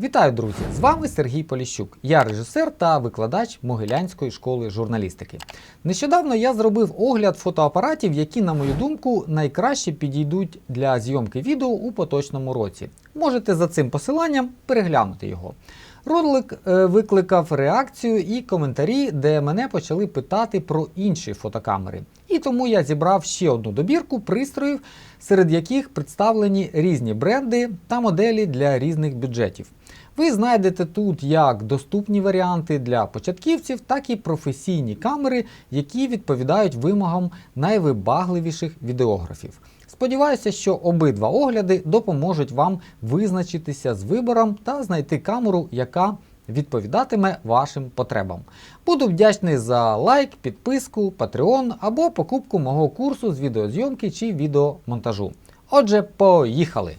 Вітаю, друзі! З вами Сергій Поліщук. Я режисер та викладач Могилянської школи журналістики. Нещодавно я зробив огляд фотоапаратів, які, на мою думку, найкраще підійдуть для зйомки відео у поточному році. Можете за цим посиланням переглянути його. Ролик е, викликав реакцію і коментарі, де мене почали питати про інші фотокамери. І тому я зібрав ще одну добірку пристроїв, серед яких представлені різні бренди та моделі для різних бюджетів. Ви знайдете тут як доступні варіанти для початківців, так і професійні камери, які відповідають вимогам найвибагливіших відеографів. Сподіваюся, що обидва огляди допоможуть вам визначитися з вибором та знайти камеру, яка відповідатиме вашим потребам. Буду вдячний за лайк, підписку, патреон або покупку мого курсу з відеозйомки чи відеомонтажу. Отже, поїхали!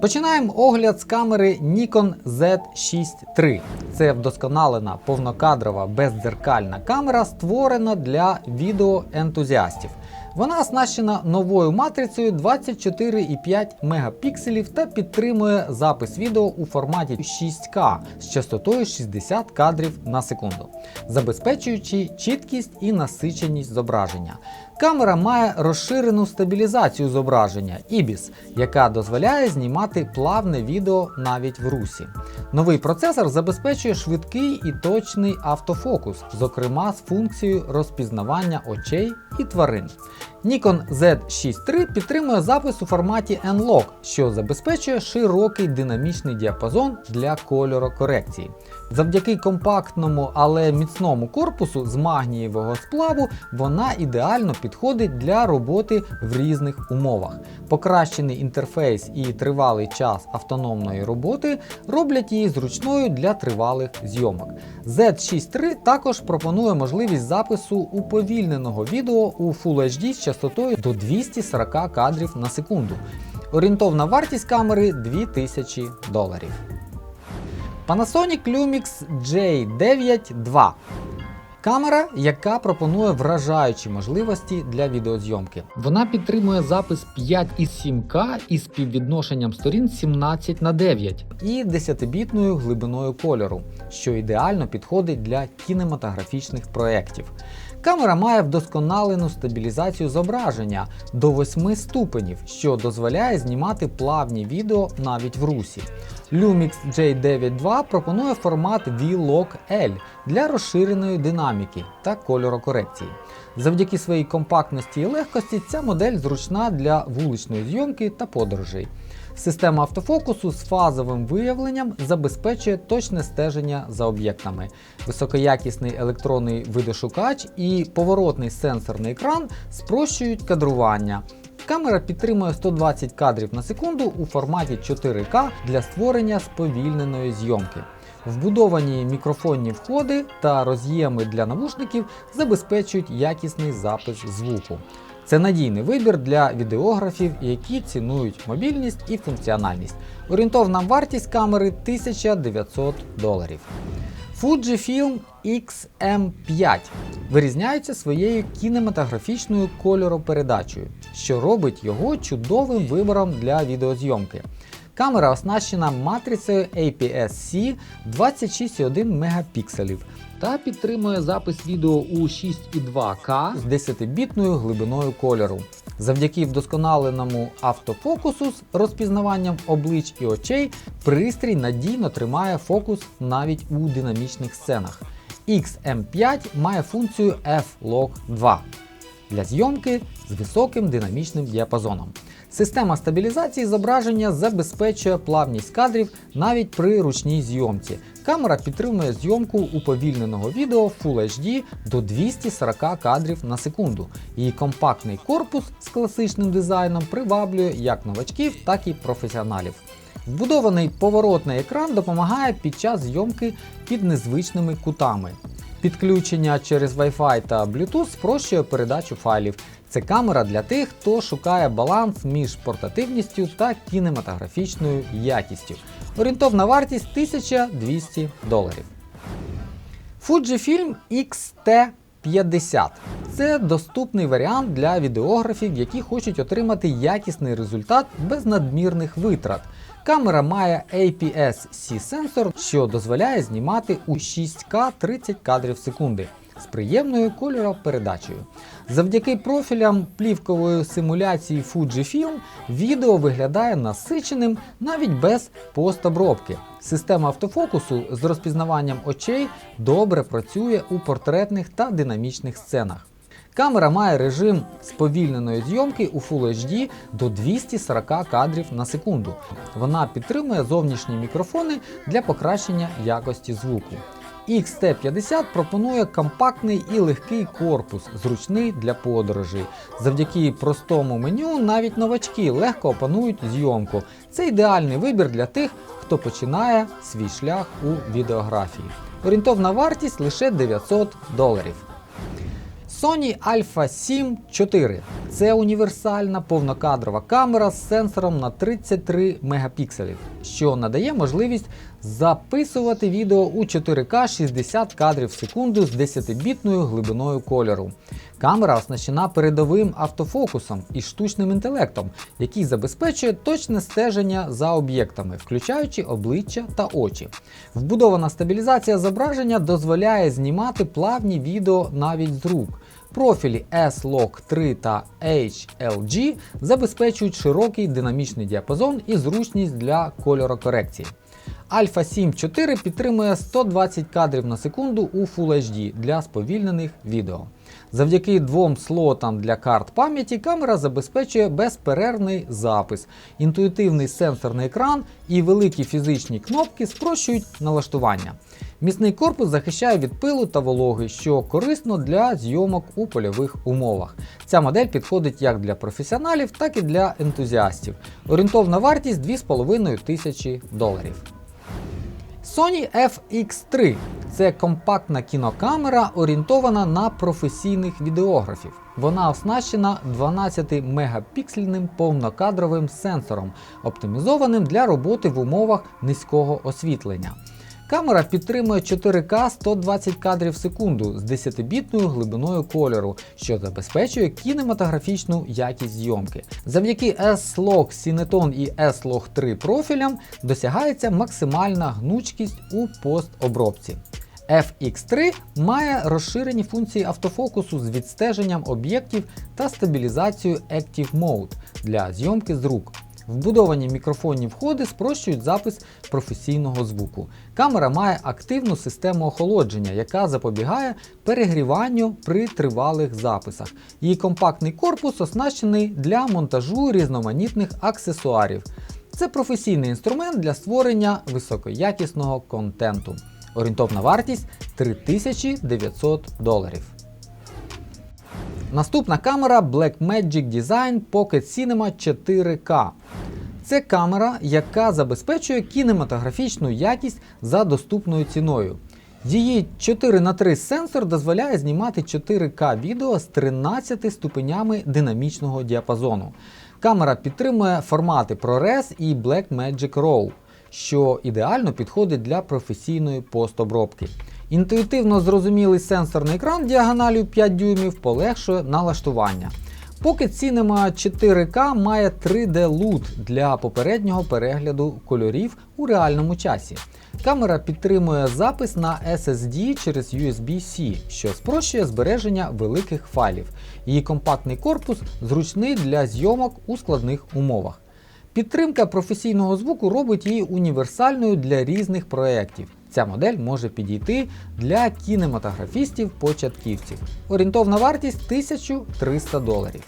Починаємо огляд з камери Nikon Z6 III. Це вдосконалена повнокадрова бездзеркальна камера, створена для відеоентузіастів. Вона оснащена новою матрицею 24,5 мегапікселів та підтримує запис відео у форматі 6К з частотою 60 кадрів на секунду, забезпечуючи чіткість і насиченість зображення. Камера має розширену стабілізацію зображення IBIS, яка дозволяє знімати плавне відео навіть в русі. Новий процесор забезпечує швидкий і точний автофокус, зокрема з функцією розпізнавання очей і тварин. Nikon Z6 III підтримує запис у форматі N-Log, що забезпечує широкий динамічний діапазон для кольорокорекції. Завдяки компактному, але міцному корпусу з магнієвого сплаву вона ідеально підходить для роботи в різних умовах. Покращений інтерфейс і тривалий час автономної роботи роблять її зручною для тривалих зйомок. Z6 III також пропонує можливість запису уповільненого відео у Full HD частотою до 240 кадрів на секунду. Орієнтовна вартість камери 2000 доларів. Panasonic Lumix J9 II. Камера, яка пропонує вражаючі можливості для відеозйомки. Вона підтримує запис 5,7К із співвідношенням сторін 17 на 9 і 10-бітною глибиною кольору, що ідеально підходить для кінематографічних проєктів. Камера має вдосконалену стабілізацію зображення до 8 ступенів, що дозволяє знімати плавні відео навіть в русі. Lumix J9 II пропонує формат V-Log-L для розширеної динаміки та кольорокорекції. Завдяки своїй компактності і легкості ця модель зручна для вуличної зйомки та подорожей. Система автофокусу з фазовим виявленням забезпечує точне стеження за об'єктами. Високоякісний електронний видошукач і поворотний сенсорний екран спрощують кадрування. Камера підтримує 120 кадрів на секунду у форматі 4К для створення сповільненої зйомки. Вбудовані мікрофонні входи та роз'єми для навушників забезпечують якісний запис звуку. Це надійний вибір для відеографів, які цінують мобільність і функціональність. Орієнтовна вартість камери 1900 доларів. Fujifilm XM5 вирізняється своєю кінематографічною кольоропередачею, що робить його чудовим вибором для відеозйомки. Камера оснащена матрицею APS-C 26,1 мегапікселів та підтримує запис відео у 6,2К з 10-бітною глибиною кольору. Завдяки вдосконаленому автофокусу з розпізнаванням облич і очей пристрій надійно тримає фокус навіть у динамічних сценах. XM5 має функцію F-Log 2 для зйомки з високим динамічним діапазоном. Система стабілізації зображення забезпечує плавність кадрів навіть при ручній зйомці. Камера підтримує зйомку уповільненого відео Full HD до 240 кадрів на секунду. Її компактний корпус з класичним дизайном приваблює як новачків, так і професіоналів. Вбудований поворотний екран допомагає під час зйомки під незвичними кутами. Підключення через Wi-Fi та Bluetooth спрощує передачу файлів. Це камера для тих, хто шукає баланс між портативністю та кінематографічною якістю. Орієнтовна вартість 1200 доларів. Fujifilm X-T 50. Це доступний варіант для відеографів, які хочуть отримати якісний результат без надмірних витрат. Камера має APS-C сенсор, що дозволяє знімати у 6К 30 кадрів в секунди з приємною кольоропередачею. Завдяки профілям плівкової симуляції Fujifilm відео виглядає насиченим навіть без постобробки. Система автофокусу з розпізнаванням очей добре працює у портретних та динамічних сценах. Камера має режим сповільненої зйомки у Full HD до 240 кадрів на секунду. Вона підтримує зовнішні мікрофони для покращення якості звуку. XT50 пропонує компактний і легкий корпус, зручний для подорожей. Завдяки простому меню навіть новачки легко опанують зйомку. Це ідеальний вибір для тих, хто починає свій шлях у відеографії. Орієнтовна вартість лише 900 доларів. Sony Alpha 7 4 це універсальна повнокадрова камера з сенсором на 33 мегапікселів, що надає можливість записувати відео у 4К 60 кадрів в секунду з 10-бітною глибиною кольору. Камера оснащена передовим автофокусом і штучним інтелектом, який забезпечує точне стеження за об'єктами, включаючи обличчя та очі. Вбудована стабілізація зображення дозволяє знімати плавні відео навіть з рук. Профілі S-Log 3 та HLG забезпечують широкий динамічний діапазон і зручність для кольорокорекції. Alpha 7 4 підтримує 120 кадрів на секунду у Full HD для сповільнених відео. Завдяки двом слотам для карт пам'яті камера забезпечує безперервний запис, інтуїтивний сенсорний екран і великі фізичні кнопки спрощують налаштування. Міцний корпус захищає від пилу та вологи, що корисно для зйомок у польових умовах. Ця модель підходить як для професіоналів, так і для ентузіастів. Орієнтовна вартість 2,5 тисячі доларів. Sony FX3 це компактна кінокамера, орієнтована на професійних відеографів. Вона оснащена 12-мегапіксельним повнокадровим сенсором, оптимізованим для роботи в умовах низького освітлення. Камера підтримує 4К 120 кадрів в секунду з 10-бітною глибиною кольору, що забезпечує кінематографічну якість зйомки. Завдяки S-Log Cineton і S-Log 3 профілям досягається максимальна гнучкість у постобробці. FX3 має розширені функції автофокусу з відстеженням об'єктів та стабілізацією Active Mode для зйомки з рук. Вбудовані мікрофонні входи спрощують запис професійного звуку. Камера має активну систему охолодження, яка запобігає перегріванню при тривалих записах. Її компактний корпус оснащений для монтажу різноманітних аксесуарів. Це професійний інструмент для створення високоякісного контенту. Орієнтовна вартість 3900 доларів. Наступна камера Blackmagic Design Pocket Cinema 4K. Це камера, яка забезпечує кінематографічну якість за доступною ціною. Її 4х3 сенсор дозволяє знімати 4К відео з 13 ступенями динамічного діапазону. Камера підтримує формати ProRes і Blackmagic RAW, що ідеально підходить для професійної постобробки. Інтуїтивно зрозумілий сенсорний екран діагоналю 5 дюймів полегшує налаштування. Pocket Cinema 4K має 3D лут для попереднього перегляду кольорів у реальному часі. Камера підтримує запис на SSD через USB-C, що спрощує збереження великих файлів. Її компактний корпус зручний для зйомок у складних умовах. Підтримка професійного звуку робить її універсальною для різних проєктів. Ця модель може підійти для кінематографістів-початківців. Орієнтовна вартість 1300 доларів.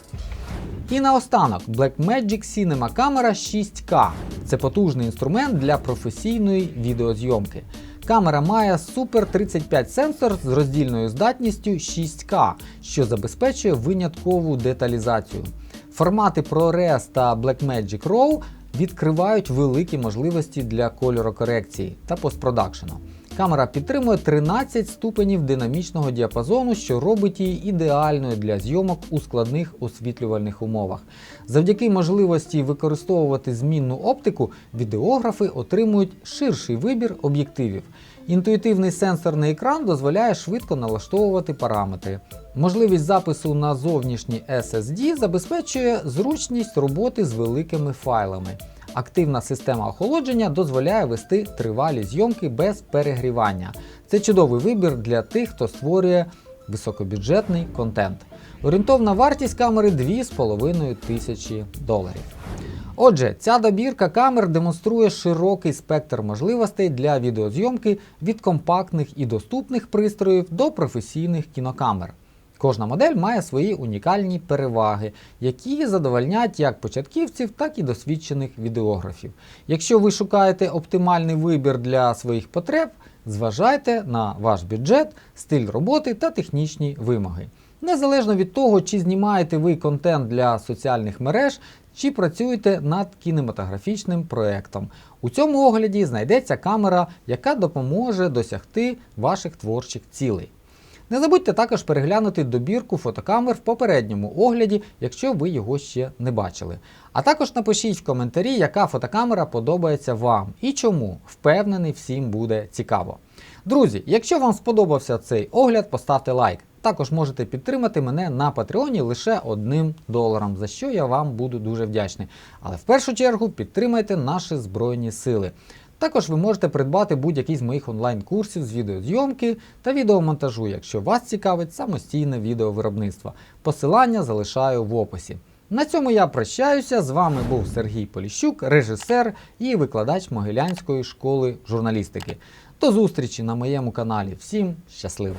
І наостанок Blackmagic Cinema Camera 6K. Це потужний інструмент для професійної відеозйомки. Камера має Super 35 сенсор з роздільною здатністю 6К, що забезпечує виняткову деталізацію. Формати ProRes та Blackmagic RAW відкривають великі можливості для кольорокорекції та постпродакшену. Камера підтримує 13 ступенів динамічного діапазону, що робить її ідеальною для зйомок у складних освітлювальних умовах. Завдяки можливості використовувати змінну оптику, відеографи отримують ширший вибір об'єктивів. Інтуїтивний сенсорний екран дозволяє швидко налаштовувати параметри. Можливість запису на зовнішній SSD забезпечує зручність роботи з великими файлами. Активна система охолодження дозволяє вести тривалі зйомки без перегрівання. Це чудовий вибір для тих, хто створює високобюджетний контент. Орієнтовна вартість камери 2,5 тисячі доларів. Отже, ця добірка камер демонструє широкий спектр можливостей для відеозйомки від компактних і доступних пристроїв до професійних кінокамер. Кожна модель має свої унікальні переваги, які задовольнять як початківців, так і досвідчених відеографів. Якщо ви шукаєте оптимальний вибір для своїх потреб, зважайте на ваш бюджет, стиль роботи та технічні вимоги. Незалежно від того, чи знімаєте ви контент для соціальних мереж, чи працюєте над кінематографічним проектом. У цьому огляді знайдеться камера, яка допоможе досягти ваших творчих цілей. Не забудьте також переглянути добірку фотокамер в попередньому огляді, якщо ви його ще не бачили. А також напишіть в коментарі, яка фотокамера подобається вам і чому. Впевнений, всім буде цікаво. Друзі, якщо вам сподобався цей огляд, поставте лайк. Також можете підтримати мене на Патреоні лише одним доларом, за що я вам буду дуже вдячний. Але в першу чергу підтримайте наші Збройні Сили. Також ви можете придбати будь-який з моїх онлайн-курсів з відеозйомки та відеомонтажу, якщо вас цікавить самостійне відеовиробництво. Посилання залишаю в описі. На цьому я прощаюся. З вами був Сергій Поліщук, режисер і викладач Могилянської школи журналістики. До зустрічі на моєму каналі. Всім щасливо!